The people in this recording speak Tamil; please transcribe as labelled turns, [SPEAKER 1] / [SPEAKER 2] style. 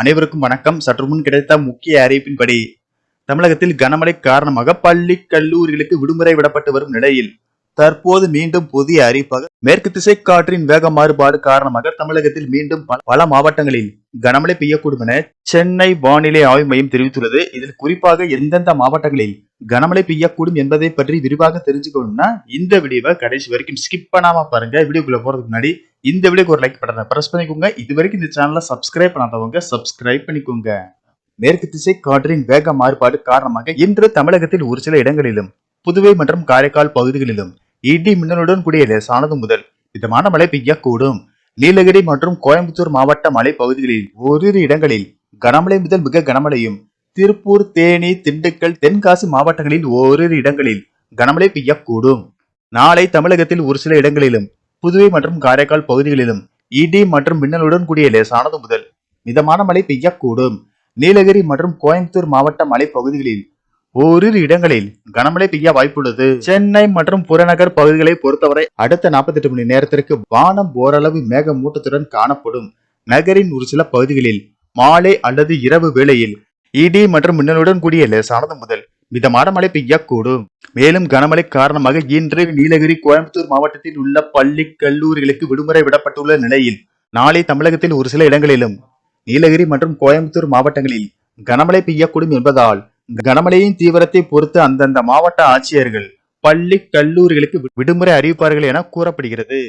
[SPEAKER 1] அனைவருக்கும் வணக்கம் சற்று முன் கிடைத்த முக்கிய அறிவிப்பின்படி தமிழகத்தில் கனமழை காரணமாக பள்ளி கல்லூரிகளுக்கு விடுமுறை விடப்பட்டு வரும் நிலையில் தற்போது மீண்டும் புதிய அறிவிப்பாக மேற்கு திசை காற்றின் வேக மாறுபாடு காரணமாக தமிழகத்தில் மீண்டும் பல மாவட்டங்களில் கனமழை பெய்யக்கூடும் என சென்னை வானிலை ஆய்வு மையம் தெரிவித்துள்ளது இதில் குறிப்பாக எந்தெந்த மாவட்டங்களில் கனமழை பெய்யக்கூடும் என்பதை பற்றி விரிவாக தெரிஞ்சுக்கணும்னா இந்த வீடியோவை கடைசி வரைக்கும் ஸ்கிப் பண்ணாம பாருங்க வீடியோக்குள்ள போறதுக்கு முன்னாடி இந்த வீடியோக்கு ஒரு லைக் பட்டத்தை ப்ரெஸ் பண்ணிக்கோங்க இது வரைக்கும் இந்த சேனலை சப்ஸ்கிரைப் பண்ணாதவங்க சப்ஸ்கிரைப் பண்ணிக்கோங்க மேற்கு திசை காற்றின் வேக மாறுபாடு காரணமாக இன்று தமிழகத்தில் ஒரு சில இடங்களிலும் புதுவை மற்றும் காரைக்கால் பகுதிகளிலும் இடி மின்னலுடன் கூடிய லேசானது முதல் இதமான மழை பெய்யக்கூடும் நீலகிரி மற்றும் கோயம்புத்தூர் மாவட்ட மலை பகுதிகளில் ஓரிரு இடங்களில் கனமழை முதல் மிக கனமழையும் திருப்பூர் தேனி திண்டுக்கல் தென்காசி மாவட்டங்களில் ஓரிரு இடங்களில் கனமழை பெய்யக்கூடும் நாளை தமிழகத்தில் ஒரு சில இடங்களிலும் புதுவை மற்றும் காரைக்கால் பகுதிகளிலும் இடி மற்றும் மின்னலுடன் கூடிய லேசானது முதல் மிதமான மழை பெய்யக்கூடும் நீலகிரி மற்றும் கோயம்புத்தூர் மாவட்ட மலைப்பகுதிகளில் ஓரிரு இடங்களில் கனமழை பெய்ய வாய்ப்புள்ளது சென்னை மற்றும் புறநகர் பகுதிகளை பொறுத்தவரை அடுத்த நாற்பத்தி எட்டு மணி நேரத்திற்கு வானம் ஓரளவு மேகமூட்டத்துடன் காணப்படும் நகரின் ஒரு சில பகுதிகளில் மாலை அல்லது இரவு வேளையில் இடி மற்றும் மின்னலுடன் கூடிய லேசானது முதல் மிதமான மழை பெய்யக்கூடும் மேலும் கனமழை காரணமாக இன்று நீலகிரி கோயம்புத்தூர் மாவட்டத்தில் உள்ள பள்ளி கல்லூரிகளுக்கு விடுமுறை விடப்பட்டுள்ள நிலையில் நாளை தமிழகத்தில் ஒரு சில இடங்களிலும் நீலகிரி மற்றும் கோயம்புத்தூர் மாவட்டங்களில் கனமழை பெய்யக்கூடும் என்பதால் கனமழையின் தீவிரத்தை பொறுத்து அந்தந்த மாவட்ட ஆட்சியர்கள் பள்ளி கல்லூரிகளுக்கு விடுமுறை அறிவிப்பார்கள் என கூறப்படுகிறது